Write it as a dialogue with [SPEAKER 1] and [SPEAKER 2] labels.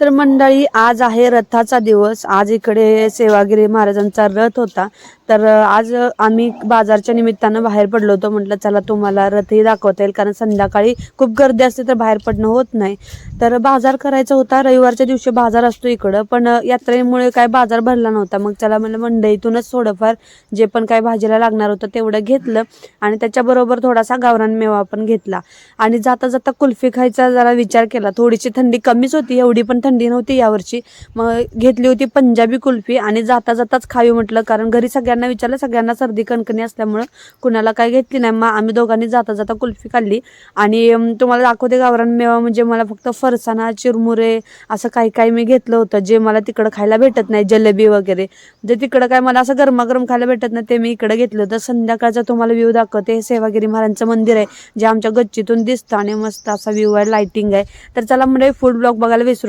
[SPEAKER 1] तर मंडळी आज आहे रथाचा दिवस. आज इकडे सेवागिरी महाराजांचा रथ होता. तर आज आम्ही बाजारच्या निमित्तानं बाहेर पडलो होतो. म्हटलं चला तुम्हाला रथही दाखवता येईल कारण संध्याकाळी खूप गर्दी असते तर बाहेर पडणं होत नाही. तर बाजार करायचा होता. रविवारच्या दिवशी बाजार असतो इकडं पण यात्रेमुळे काय बाजार भरला नव्हता. मग चला म्हणलं मंडईतूनच थोडंफार जे पण काय भाजीला लागणार होतं तेवढं घेतलं आणि त्याच्याबरोबर थोडासा गावरान मेवा पण घेतला. आणि जाता जाता कुल्फी खायचा जरा विचार केला. थोडीशी थंडी कमीच होती एवढी पण थंडी नव्हती यावर्षी. मग घेतली होती पंजाबी कुल्फी आणि जाता जाताच खावी म्हटलं कारण घरी सगळ्यांना विचारलं सगळ्यांना सर्दी कणकणी असल्यामुळं कुणाला काय घेतली नाही. मग आम्ही दोघांनी जाता जाता कुल्फी खाल्ली. आणि तुम्हाला दाखवते गावरान मेवा म्हणजे मला फक्त फरसाणा चिरमुरे असं काही काही मी घेतलं होतं जे मला तिकडं खायला भेटत नाही जलेबी वगैरे. जे तिकडं काय मला असं गरमागरम खायला भेटत नाही ते मी इकडे घेतलं होतं. संध्याकाळचा तुम्हाला व्ह्यू दाखवते. हे सेवागिरी महाराजांचं मंदिर आहे जे आमच्या गच्चीतून दिसतं आणि मस्त असा व्ह्यू आहे लायटिंग आहे. तर चला म्हणजे फूड ब्लॉग बघायला विसरू